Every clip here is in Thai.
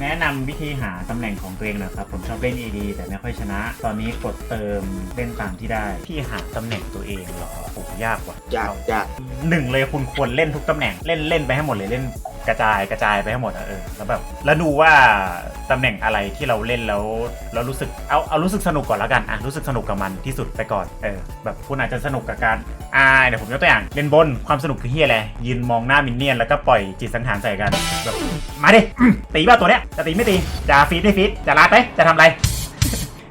แนะนำวิธีหาตำแหน่งของตัวเองหนะครับ ผมชอบเล่น AD แต่ไม่ค่อยชนะ ตอนนี้กดเติมเล่นตามที่ได้ที่หาตำแหน่งตัวเองเหรอผมยากกว่ายากยากหนึ่งเลยคุณควรเล่นทุกตำแหน่งเล่นเล่นไปให้หมดเลยเล่น กระจายกระจายไปให้หมดอะเออแล้วแบบแล้วดูว่าตำแหน่งอะไรที่เราเล่นแล้วแล้วรู้สึกเอาเอารู้สึกสนุกก่อนแล้วกันอะรู้สึกสนุกกับมันที่สุดไปก่อนเออแบบคุณอาจจะสนุกกับการอ่าเดี๋ยวผมยกตัวอย่างเล่นบนความสนุกคือเฮียอะไรยืนมองหน้ามินเนี่ยนแล้วก็ปล่อยจิตสังหารใส่กันแบบมาดิอืมตีบ้าตัวเนี้ยจะตีไม่ตีจะฟีดไม่ฟีดจะลาดไหมจะทำอะไร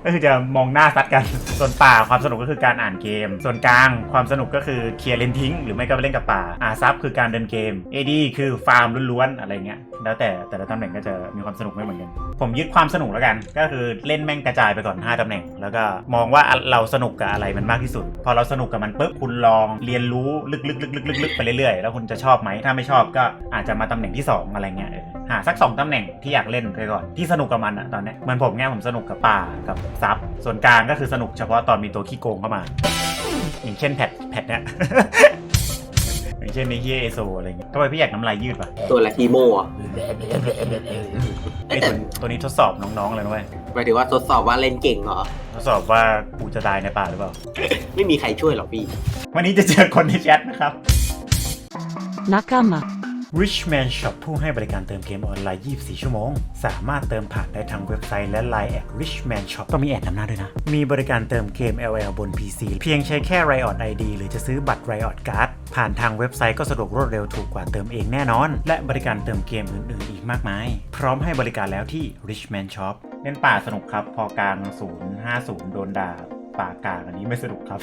ก็คือจะมองหน้าซัดกัน ส่วนป่าความสนุกก็คือการอ่านเกม ส่วนกลางความสนุกก็คือเคลียร์เลนทิ้ง หรือไม่ก็ไปเล่นกับป่าอาซับคือการเดินเกม AD คือฟาร์มล้วนๆอะไรเงี้ยแล้วแต่แต่ละตำแหน่งก็จะมีความสนุกไม่เหมือนกันผมยึดความสนุกแล้วกัน ก็คือเล่นแม่งกระจายไปก่อน 5ตำแหน่ง แล้วก็มองว่าเราสนุกกับอะไรมันมากที่สุด พอเราสนุกกับมันปุ๊บคุณลองเรียนรู้ลึกๆๆๆๆไปเรื่อยๆแล้วคุณจะชอบไหมถ้าไม่ชอบก็อาจจะมาตำแหน่งที่สองอะไรเงี้ย หาสักสองตำแหน่งที่อยากเล่นไปก่อนที่สนุกกับมันอะตอนเนี้ยเหมือนผมเงี้ยผมสนุกกับป่ากับซับส่วนกลางก็คือสนุกเฉพาะตอนมีตัวขี้โกงเข้ามา อย่างเช่นแพทแพทเนี้ยอย่างเช่นในเฮียเอโซอะไรเงี้ยทำไมพี่อยากน้ำลายยืดปะตัวละทีโมอะไอตัวตัวนี้ทดสอบน้องๆเลยนะเว้ยหมายถึงว่าทดสอบว่าเล่นเก่งเหรอทดสอบว่ากูจะตายในป่าหรือเปล่า ไม่มีใครช่วยหรอกพี่ วันนี้จะเจอคนในแชทนะครับ Nakama. Richman Shop ผู้ให้บริการเติมเกมออนไลน์ 24 ชั่วโมง สามารถเติมผ่านได้ทั้งเว็บไซต์และ Line แอด Richman Shop ต้องมีแอดนำหน้าด้วยนะ มีบริการเติมเกม LL บน PC เพียงใช้แค่ Riot ID หรือจะซื้อบัตร Riot Card ผ่านทางเว็บไซต์ก็สะดวกรวดเร็วถูกกว่าเติมเองแน่นอน และบริการเติมเกมอื่นๆ อีกมากมาย พร้อมให้บริการแล้วที่ Richman Shop เล่นป่าสนุกครับ พอกลาง050 โดนด่าป่ากลางอันนี้ไม่สนุกครับ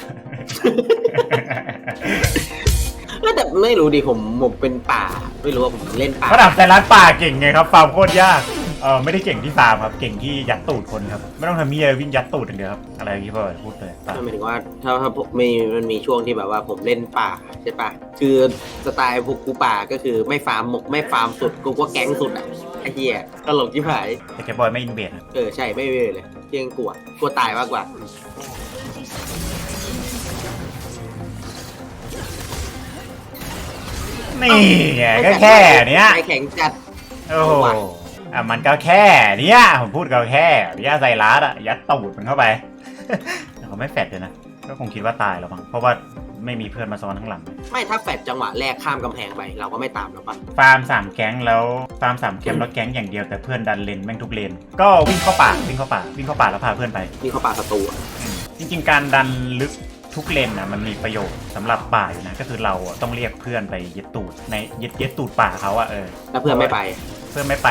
แต่ไม่รู้ดิผมผมเป็นป่า ไม่รู้ว่าผมเล่นป่า ระดับแต่ร้านป่าเก่งไงครับฟาร์มโคตรยากเออไม่ได้เก่งที่ฟาร์มครับ เก่งที่ยัดตูดคนครับ ไม่ต้องทำเมียวิ่งยัดตูดอย่างเดียวครับ อะไรอย่างนี้พ่อพูดเลยป่าหมายถึงว่าถ้าถ้าผมมีมันมีช่วงที่แบบว่าผมเล่นป่าใช่ปะคือสไตล์พวกกูป่าก็คือไม่ฟาร์มหมกไม่ฟาร์มสุดกูก็แก๊งสุดอะไอ้เหี้ยตลกที่ผายแต่แกบอยไม่อินเวดนะเออใช่ไม่เวเลยเพียงกลัวกลัวตายมากกว่า นี่ไงก็แค่เนี้ยใจแข็งจัด โอ้โหอะมันก็แค่เนี้ยผมพูดก็แค่ย่าใส่ร้านอะยัดตูดมันเข้าไปแต่เขาไม่แฟดเลยนะก็คงคิดว่าตายแล้วมั้งเพราะว่าไม่มีเพื่อนมาซ้อนข้างหลัง ไม่ถ้าแฟดจังหวะแรกข้ามกำแพงไป เราก็ไม่ตามแล้วปะฟาร์มสามแก๊งแล้วฟาร์มสามแก๊งแล้วแก๊งอย่างเดียวแต่เพื่อนดันเลนแม่งทุกเลน ก็วิ่งเข้าป่าวิ่งเข้าป่าวิ่งเข้าป่าแล้วพาเพื่อนไปนี่เขาป่าศัตรูอะจริงๆ การดันลึก ทุกเลนนะมันมีประโยชน์สำหรับป่าอยู่นะ ก็คือเราอะต้องเรียกเพื่อนไปยึดตูดในยึดยึดตูดป่าเขาอะเออแล้วเพื่อนไม่ไปเพื่อนไม่ไป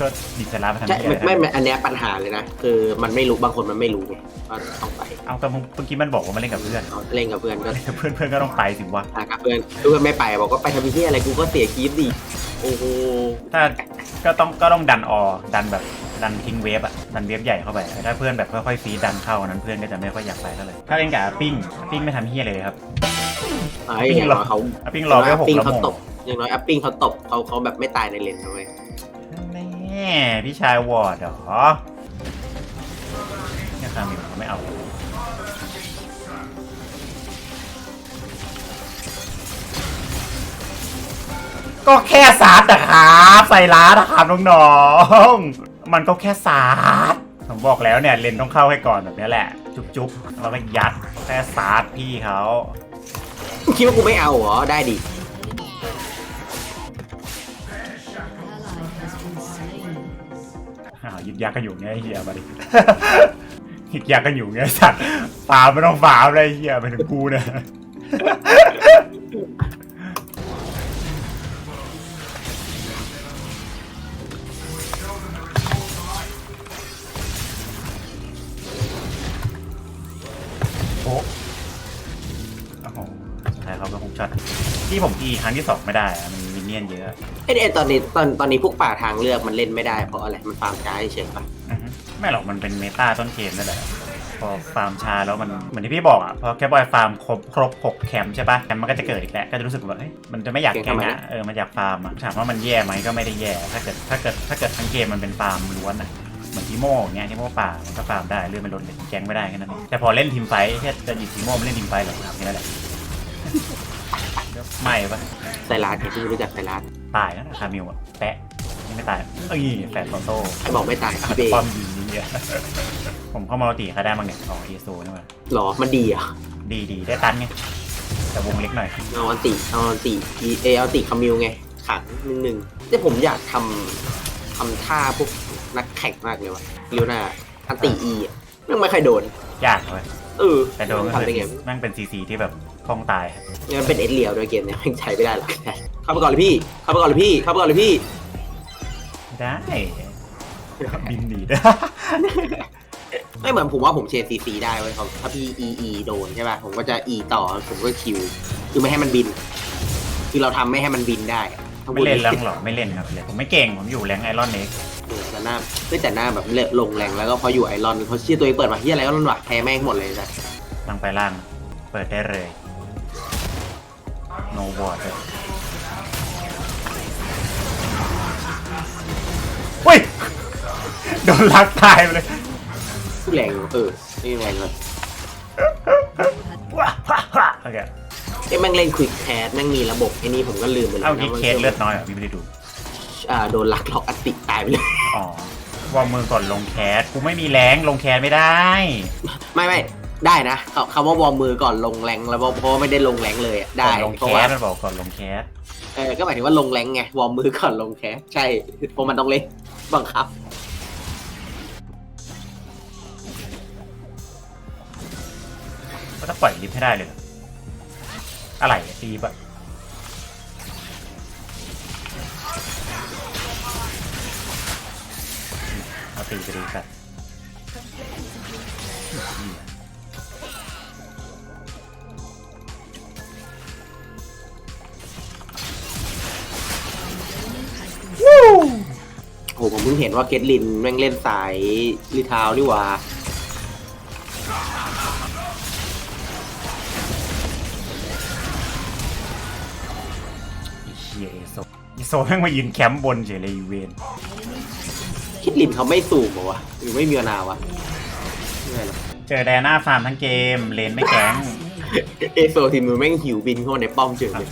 ก็ดิสลาไปทำใช่ที่ไม่อะไรไม่ไม่อันเนี้ยปัญหาเลยนะ คือมันไม่รู้บางคนมันไม่รู้ไงว่าต้องไปเอาแต่เมื่อกี้มันบอกว่ามาเล่นกับเพื่อนเอาเล่นกับเพื่อนก็เพื่อนเพื่อนก็ต้องไปสิวะหากับเพื่อนเพื่อนไม่ไปบอกก็ไปทำที่อะไรกูก็เสียคีฟดิโอ้โหถ้าก็ต้องก็ต้องดันออดันแบบ ดันทิ้งเวฟอะดันเวฟใหญ่เข้าไปถ้าเพื่อนแบบค่อยๆฟีดดันเข้านั้นเพื่อนก็จะไม่ค่อยอยากไปเท่าไหร่ถ้าเล่นกับอาปิ้งอาปิ้งไม่ทำเฮียเลยครับ ไอ้อย่างน้อยเขาอาปิ้งรอไว้หกปิ้งแล้วเขาโมตบอย่างน้อยแอปปิ้งเขาตบเขาเขาแบบไม่ตายในเลนนะเว้ยแน่พี่ชายวอร์ดเหรอเนี่ยคามิวเขาไม่เอาก็แค่สาดนะครับใส่ร้านนะครับน้องๆ มันก็แค่สาดผมบอกแล้วเนี่ยเลนต้องเข้าให้ก่อนแบบนี้แหละ จุ๊บๆแล้วก็ยัดแค่สาดพี่เขาคิดว่ากูไม่เอาเหรอ ได้ดิอ้าวหยิบยากันอยู่ไงไอ้เฮียมาดิหยิบยากันอยู่ไงไอ้สัตว์ฟาร์มไม่ต้องฟาร์มเลยไอ้เฮียไปถึงกูเนี่ย ที่ผมอีครั้งที่สองไม่ได้อะมันมินเนี่ยนเยอะไอ้ไอ้ตอนนี้ตอนตอนนี้พวกป่าทางเลือกมันเล่นไม่ได้เพราะอะไรมันฟาร์มช้าเฉยๆปะอือฮึไม่หรอกมันเป็นเมตาต้นเกมนั่นแหละพอฟาร์มช้าแล้วมันเหมือนที่พี่บอกอะพอแคปบอยฟาร์มครบครบหกแคมป์ใช่ปะแคมป์มันก็จะเกิดอีกแล้วก็จะรู้สึกว่าเฮ้ยมันจะไม่อยากแข่งอะเออมันอยากฟาร์มอะถามว่ามันแย่ไหมก็ไม่ได้แย่ ถ้าเกิดถ้าเกิดถ้าเกิดทั้งเกมมันเป็นฟาร์มล้วนอะเหมือนทีโม่อย่างเงี้ยทีโม่ป่ามันก็ฟาร์มได้เลื่อนไปลดเลยแกงไม่ได้แค่นั้นเองแต่พอเล่นทีมไฟท์แค่จะหยิบทีโม่มาเล่นทีมไฟท์เหรอครับแค่นั้นแหละ ไม่ปะไซรัสไงที่รู้จักไซรัสตายแล้วนะคามิวอะแปะไม่ไม่ตายเอ้ยแฟดโตโต้บอกไม่ตายพี่เบป้อมยิงเนี่ยผมเข้ามาตีใครได้บ้างเนี่ยอ๋อเอโซนี่หว่าหรอมันดีอะดีดีได้ตันไงแต่วงเล็กหน่อยเอาอันติเอาอันติเอเอาอันติคามิวไงขังหนึ่งหนึ่งแต่ผมอยากทำทำท่าพวกนักแข่งมากเลยว่ะเรียวหน้าอันติอีอะแม่งไม่เคยโดนยากเลยเออแต่โดนก็ทำคือได้ไงแม่งเป็นซีซีที่แบบ คล่องตายเนี่ยมันเป็นเอสเรียวด้วยเกมเนี่ยแม่งใช้ไม่ได้หรอกเข้าไปก่อนเลยพี่ เข้าไปก่อนเลยพี่ เข้าไปก่อนเลยพี่ ได้บินหนีได้ไม่เหมือนผมว่าผมเชนซีซีได้เว้ยเขาถ้าพี่อีอีโดนใช่ป่ะผมก็จะอีต่อผมก็คิว คือไม่ให้มันบิน คือเราทำไม่ให้มันบินได้อะถ้าไม่พูดเล่นแรงหรอไม่เล่นครับเลยผมไม่เก่งผมอยู่แรงไอรอนเน็กเออแต่หน้าเฮ้ยแต่หน้าแบบเลลงแรงแล้วก็พออยู่ไอรอนเขาเชื่อตัวเองเปิดมาที่อะไรก็รอนว่ะแพ้แม่งหมดเลยนะลังไปล่าง เปิดได้เลย โนบอร์ดเลยเฮ้ย โดนลักตายไปเลยผู้แรงอยู่เออนี่แรงเลยว้าว้าว้าโอเคเอ้ยแม่งเล่นควิกแคสแม่งมีระบบไอ้นี่ผมก็ลืมไปแล้วเอานะกี่ว่าเคสเลือดน้อยเหรอพี่ไม่ได้ดู อ่าโดนลักล็อกอันติตายไปเลย อ๋อวางมือก่อนลงแคสกูไม่มีแรงลงแคสไม่ได้ ไม่ไม่ ได้นะคำคำว่าวอร์มมือก่อนลงแรงแล้วเพราะว่าไม่ได้ลงแรงเลยอะได้ก่อนลงเพแคราะว่าสมันบอกก่อนลงแคสเออก็หมายถึงว่าลงแรงไงวอร์มมือก่อนลงแคสใช่เพราะมันต้องเล่นบังคับ ก็ต้องปล่อยลิฟต์ให้ได้เลยเหรออะไรอะตีปะเอาตีไปดีกันโอ้ ผมเพิ่งเห็นว่าเกตลินแม่งเล่นสายรีเทาวนี่หว่าไอ้เฮียเอโซเอโซแม่งมายืนแคมป์บนเฉยเลยอีเวนเคิดลินเขาไม่สูงเหรอวะหรือไม่มีมานาวะไม่ใช่หรอกเจอแดน่าฟาร์มทั้งเกม เลนไม่แก๊งเอโซทีมมือแม่งหิวบินเข้ามาในป้อมเฉยเลย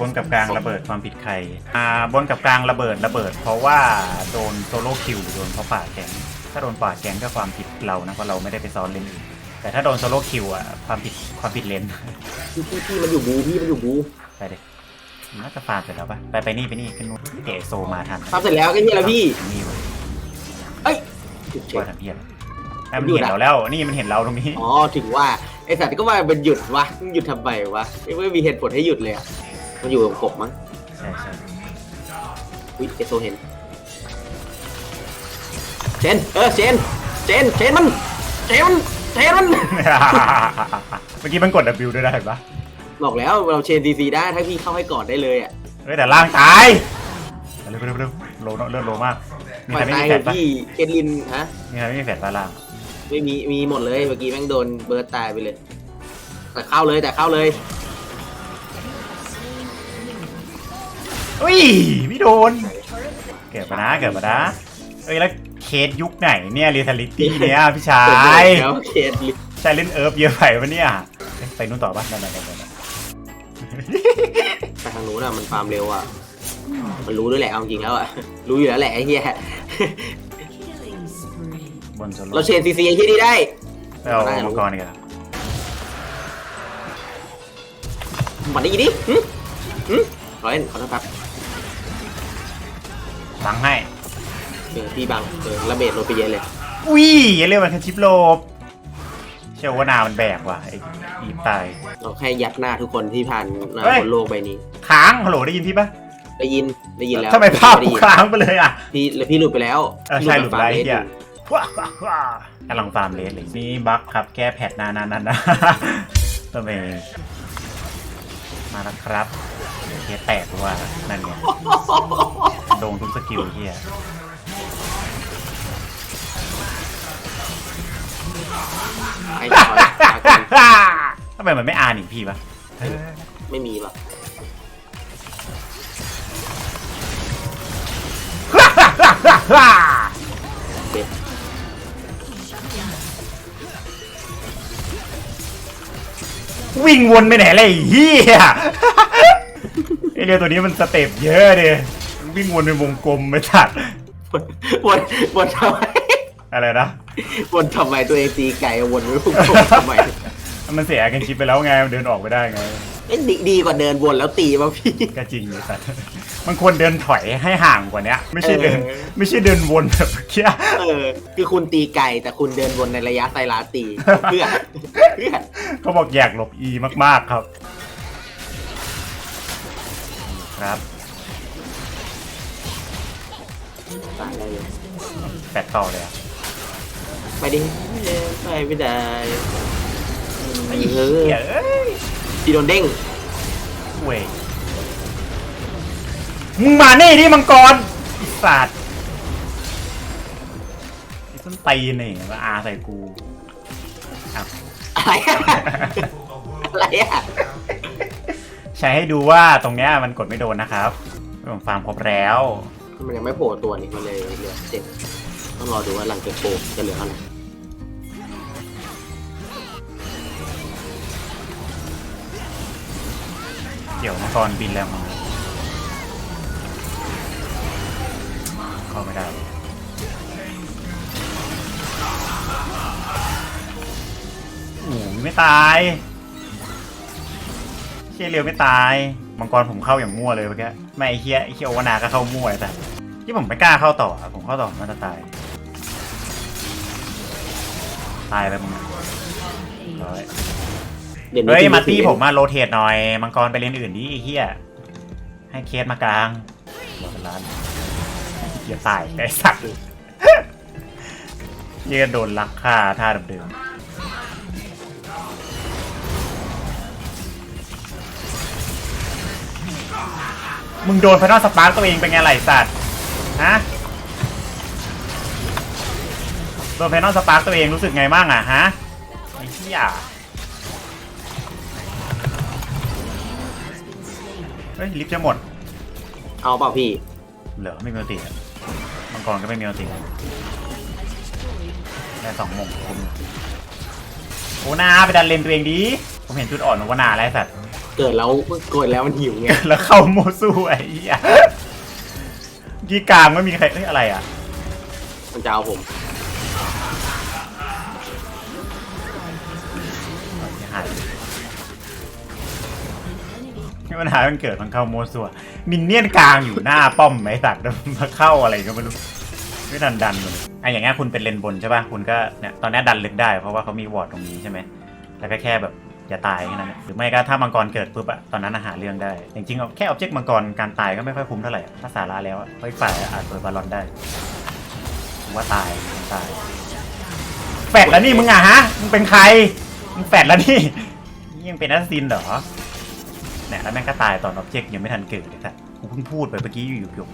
บนกับกลางระเบิดความผิดใครอ่าบนกับกลางระเบิดระเบิด เพราะว่าโดนโซโล่คิวหรือโดนเขาป่าดแก๊งถ้าโดนป่าดแก๊งก็ความผิดเรานะเพราะเราไม่ได้ไปซ้อนเลนอื่นแต่ถ้าโดนโซโล่คิวอะความผิดความผิดเลนพี่พี่พี่มันอยู่บูพี่มันอยู่บูไปดิน่าจะฟาร์มเสร็จแล้วปะไปไปนี่ไปนี่ขึ้นนู้นเอโซมาทันทำเสร็จแล้วก็เฮียแล้วพี่นี่เว้ยเอ้ยจุดเช็ว่าทำเพี้ยนแต่มันเห็นเราแล้วนี่มันเห็นเราตรงนี้อ๋อถึงว่าไอสัตว์ก็ว่าเป็นหยุดวะมึงหยุดทำไมวะไม่ไม่มีเหตุผลให้หยุดเลยอะ มันอยู่กับกบมั้งใช่ใช่วิเอโซเห็นเชนเออเชนเชนเชนมันเชนมันเชนมันเมื่อกี้มันกด W ด้วยได้เห็นปะบอกแล้วเราเชนดีซีได้ถ้าพี่เข้าให้ก่อนได้เลยอะเฮ้ยแต่ล่างตายเร็วเร็วเร็วโลเนอะเลือดโลมากมีปล่ใคอรยไม่ตายมีแฟเถดปะอะพี่เคทลินฮะมีใครไม่มีแฟดปะล่างไม่มีมีหมดเลยเมื่อกี้แม่งโดนเบิร์ดตายไปเลย แต่เข้าเลยแต่เข้าเลย อุ้ยไม่โดน เกิดปะนะเกิดปะนะเอ้ยแล้วเคสยุคไหนเนี่ยเรียลิตี้เนี่ยพี่ชายแล้วเคทลินใช่เล่นเอิร์ฟเยอะไปปะเนี่ยเอ๊ะไปนู่นต่อปะได้ได้ได้ได้ไปทางนู้นอะมันฟาร์มเร็วอะมันรู้ด้วยแหละเอาจริงแล้วอะรู้อยู่แล้วแหละไอ้เหี้ยบนโซโล่เราเชนซีซีไอ้ที่นี่ได้ไปเอามังกรดีกว่ามันได้ยินดิหึหึร้อยเล่นขอโทษครับ บังให้ เออพี่บังเออระเบิดลงไปเยอะเลยอุ้ยอย่าเรียกมันแค่ชิปโลบเชื่อว่านามันแบกว่ะไอ้อีตาย เราแค่ยัดหน้าทุกคนที่ผ่านหน้าเฮ้ย บนโลกใบนี้ ค้างฮัลโหลได้ยินพี่ปะได้ยินได้ยินแล้วทำไมภาพด้กูยินค้างไปเลยอะพี่แล้วพี่หลุดไปแล้วเออใช่หลุดไปพี่เฮียฟาร์มเลสว้าวว้าวว้าวกำลังฟาร์มเลสเลยนี่บั๊กครับแก้แพทนานๆนั่นนะตัวเองมาแล้วครับเคสแตกว่านั่นไงโดนทุกสกิลเฮียไอ้ถอยมาก่อนทำไมมันไม่อ่านอีกพี่ปะไม่มีป่ะเด็ดวิ่งวนไปไหนเลยไอ้เฮียไอเรือตัวนี้มันสเต็ปเยอะดิ วิ่งวนเป็นวงกลมไม่ตัดวนวนทำไมอะไรนะวนทำไมตัวเองตีไก่วนไม่พุ่งทำไมมันเสียกันคิดไปแล้วไงมันเดินออกไม่ได้ไงเอ้ยดีดีกว่าเดินวนแล้วตีป่ะพี่ก็จริงเลยสัตว์มันควรเดินถอยให้ห่างกว่าเนี้ยไม่ใช่เดินเออไม่ใช่เดินวนแบบเมื่อกี้เออ คือคุณตีไก่แต่คุณเดินวนในระยะไซราตีเพื่อเพื่อเขาบอกอยากหลบอีมากๆครับ ครับ แปดต่อเลยอะไปดิไปไม่ได้ไอ้เฮ้เหี้ยยเอ้ยพี่โดนเด้งเว้ยมึงมานี่ดิมังกรไอีสัตว์ไอ้ต้นตีนนี่มาอาใส่กูอ้าว อะไรอะอะไรอะใช้ให้ดูว่าตรงเนี้ยมันกดไม่โดนนะครับผมฟาร์มครบแล้ว มันยังไม่โผล่ตัวนี่มันเลยเหลือเจ็ด ต้องรอดูว่าหลังเก็บโปจะเหลือเท่าไหร่เกี่ยวมังกรบินแล้วมาเข้าไม่ได้โอ้ไม่ตายเชี่ยเร็วไม่ตายมังกรผมเข้าอย่างมั่วเลยเมื่อกี้ไม่ไอ้เฮียไอ้เฮียโอวานาก็เข้ามั่วแต่ที่ผมไม่กล้าเข้าต่อผมเข้าต่อมันจะตาย ตายไปมึงอะร้อยเวนี้เฮ้ยมาตี้ผมมาโรเทตหน่อย มังกรไปเลนอื่นดิไอ้เฮียให้เคสมากลางบอกเป็นล้านเฮียตายไอ้สัตว์เฮียโดนลักฆ่าท่าเดิมๆมึงโดนไฟนอสปาร์กตัวเองเป็นไงไหลสัตว์ฮะ โดนไฟนอลสปาร์กตัวเองรู้สึกไงบ้างอะฮะไอ้เหี้ยเฮ้ยลิฟต์จะหมด เอาเปล่าพี่ เหลือไม่มีโอติอะมังกรก็ไม่มีโอติได้สองโมงคุ้มโอ้นาไปดันเลนตัวเองดีผมเห็นจุดอ่อนของวานาแล้วไอ้สัตว์เกิดแล้วเกิดแล้วมันหิวไงแล้วเข้าโมสู้ไอ้เหี้ยกีกลางไม่มีใครเอ้ยอะไรอะ มันจะเอาผม หายไม่ปัญหามันเกิดมันเข้าโมซัวมินเนี่ยนกลางอยู่หน้าป้อมไหมสัตว์แล้วมาเข้าอะไรก็ไม่รู้ไม่ดันดันเลยไอ้อย่างเงี้ยคุณเป็นเลนบนใช่ป่ะคุณก็เนี่ยตอนนี้ดันลึกได้เพราะว่าเขามีวอร์ดตรงนี้ใช่ไหมแล้วก็แค่แบบอย่าตายแค่นั้นแหละหรือไม่ก็ถ้ามังกรเกิดปุ๊บอะตอนนั้นอาหาเรื่องได้ จริงๆแค่ออบเจกต์มังกรการตายก็ไม่ค่อยคุ้มเท่าไหร่ถ้าสาระแล้วอะเพราะอีกฝ่ายอาจเปิดบอลลอนได้ผมว่าตายตายแฟดแล้วนี่มึงอะฮะมึงเป็นใคร มึงแฟดแล้วนี่นี่ยังเป็นแอสซินเหรอเนี่ยแล้วแม่งก็ตายตอนออบเจกต์ยังไม่ทันเกิดเลยค่ะกูเพิ่งพูดไปเมื่อกี้อยู่อยู่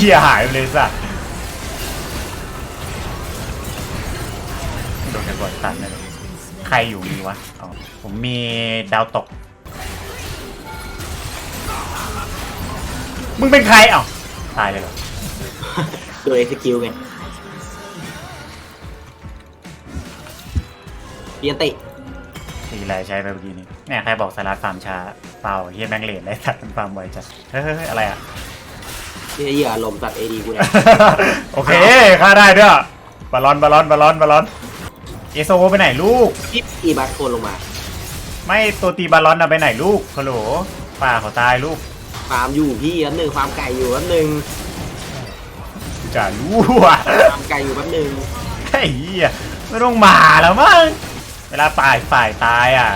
เฮียหายไปเลยสัสโดนกันบ่อยตันเลยใครอยู่นี่วะอ๋อผมมีดาวตก มึงเป็นใครอ้า ตายเลยเหรอโดยเอ็กซ์คิวไงเปียนติตีไรใช้ไปเมื่อกี้นี้เนี่ยใครบอกสลัดฟาร์มช้าเปล่าเฮียแมงเลนไรสัตว์มันฟาร์มไวจัดเฮ้ยเฮ้ยเฮ้ยอะไรอะที่เหยื่อลมสัตว์เอดีกูเนี่ยโอเคฆ่าได้ด้วยบอลลอนบอลลอนบอลลอนบอลลอนเอโซไปไหนลูกพี่อีบัตโคนลงมา ไม่ตัวตีบอลลอนน่ะไปไหนลูกฮัลโหลป่าเขาตายลูก ฟาร์มอยู่พี่อันหนึ่งฟาร์มไก่อยู่อันหนึ่งจะรู้อะฟาร์มไก่อยู่แป๊บหนึ่งไอ้เหี้ยไม่ต้องมาแล้วมั้งเวลาป่ายฝ่ายตายอะ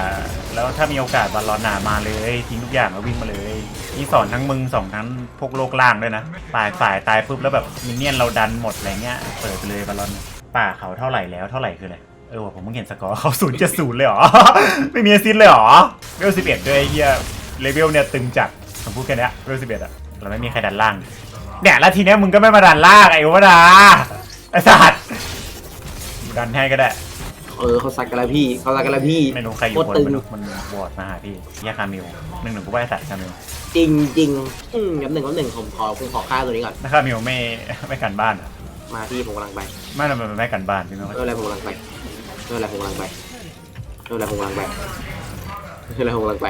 แล้วถ้ามีโอกาสบอลลอนน่ะมาเลยทิ้งทุกอย่างแล้ววิ่งมาเลยนี่สอนทั้งมึงสองทั้งพวกโลกล่างด้วยนะป่ายฝ่ายตายปุ๊บแล้วแบบมินเนี่ยนเราดันหมดอะไรเงี้ยเปิดไปเลยบอลลอนป่าเขาเท่าไหร่แล้วเท่าไหร่คืออะไรเออว่ะผมเพิ่งเห็นสกอร์เขาศูนย์จะศูนย์เลยเหรอ ไม่มีแอสซิสต์เลยเหรอเวลสิบเอ็ดด้วยไอ้เฮียเลเวลเนี่ยตึงจัด ผมพูดแค่เนี้ยเวลสิบเอ็ดอะเราไม่มีใครดันล่างเนี่ยแล้วทีเนี้ยมึงก็ไม่มาดันล่างไอ้วะดาไอ้สัตว์ดันให้ก็ได้เออเขาซัดกันแล้วพี่เขาซัดกันแล้วพี่ไม่รู้ใครอยู่โคบตนรตึงไม่รู้มันบอดมาหาพี่แยกคามิวหนึ่งหนึ่งกูว่าไอ้สัตว์คามิวจริงจริงๆอืมแป๊บหนึ่งแป๊บหนึ่งผมขอผมขอค่าตัวนี้ก่อนถ้าคามิวไม่ไม่กันบ้านอะมาพี่ผมกำลังไปไม่ทำไมมันไม่กันบ้านพี่ไม่ไม่เข้าเป็นใจไรผมกำลังไปไม่เป็นไรผมกำลังไปไม่เป็นไรผมกำลังไปไม่เป็นไรผมกำลังไป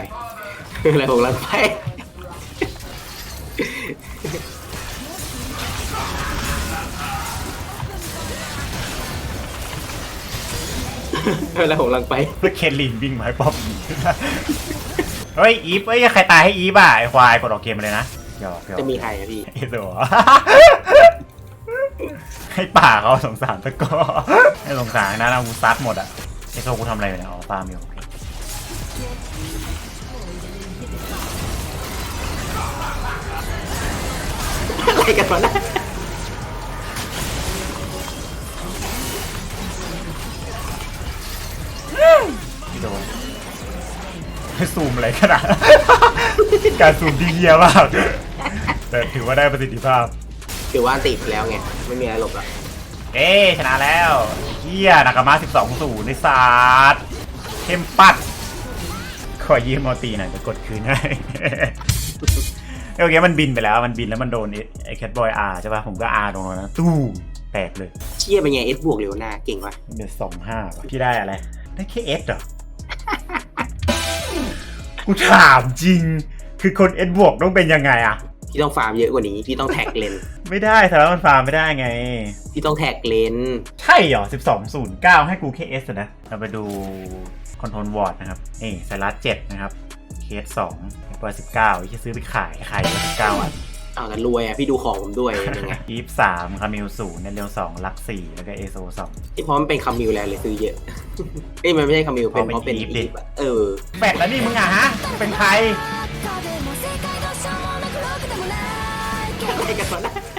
ไม่เป็นไรผมกำลังไป เป็นไรผมกำลังไปเพื่อเคนลินวิ่งมาให้ป๊อปหนีเฮ้ยอีฟเอ้ยใครตายให้อีฟอะไอควายกดออกเกมมาเลยนะหยอกหยอกจะมีใครอะพี่ไอตัวให้ป่าเขาสงสารตะกอให้สงสารนะนะกูซัดหมดอะไอโซกูทำอะไรอยู่เนี่ยอ๋อฟาร์มอยู่โอเคอะไรกันวะเนะ พี่โดนซูมอะไรขนาด การซูมที่เยี่ยมากแต่ถือว่าได้ประสิทธิภาพ ถือว่าติดแล้วไง ไม่มีอะไรหลบแล้วเอ้ชนะแล้วเฮียนากามา12ศูนย์ในศาสตร์เข้มปัด ขอยืมมอตีหน่อยจะกดคืนให้โอเคมันบินไปแล้วมันบินแล้วมันโดนไอ้แคทบอยอาร์ใช่ป่ะ ผมก็อาร์ตรงนั้นนะตู้มแตกเลย เชี่ยเป็นไงเอสบวกเร็วหน้าเก่งวะเดือดสองห้าพี่ได้อะไร ได้แค่เอสเหรอ กูถามจริง คือคนเอสบวกต้องเป็นยังไงอะพี่ต้องฟาร์มเยอะกว่านี้ พี่ต้องแท็กเลน ไม่ได้แต่แล้วมันฟาร์มไม่ได้ไง พี่ต้องแท็กเลน ใช่เหรอ 12 0 9 ให้กูแค่ S นะ เราไปดูคอนโทรลวอร์ดนะครับ นี่ไซรัส7นะครับ เคส2เปิด19ที่ซื้อไปขายขายไป19อัน อ้าวแต่รวยอะพี่ดูของผมด้วยยังไงอีฟสามคามิลศูนย์เร็วสองลักสี่แล้วก็เอโซสองที่พราะมันเป็นคามิลแล้วเลยซื้อเยอะเอ้ยมันไม่ใช่คามิลเป็นเพราะเป็นอีฟเออแปดแล้วนี่มึงอะฮะเป็นใคร ไอ้กันตอนแ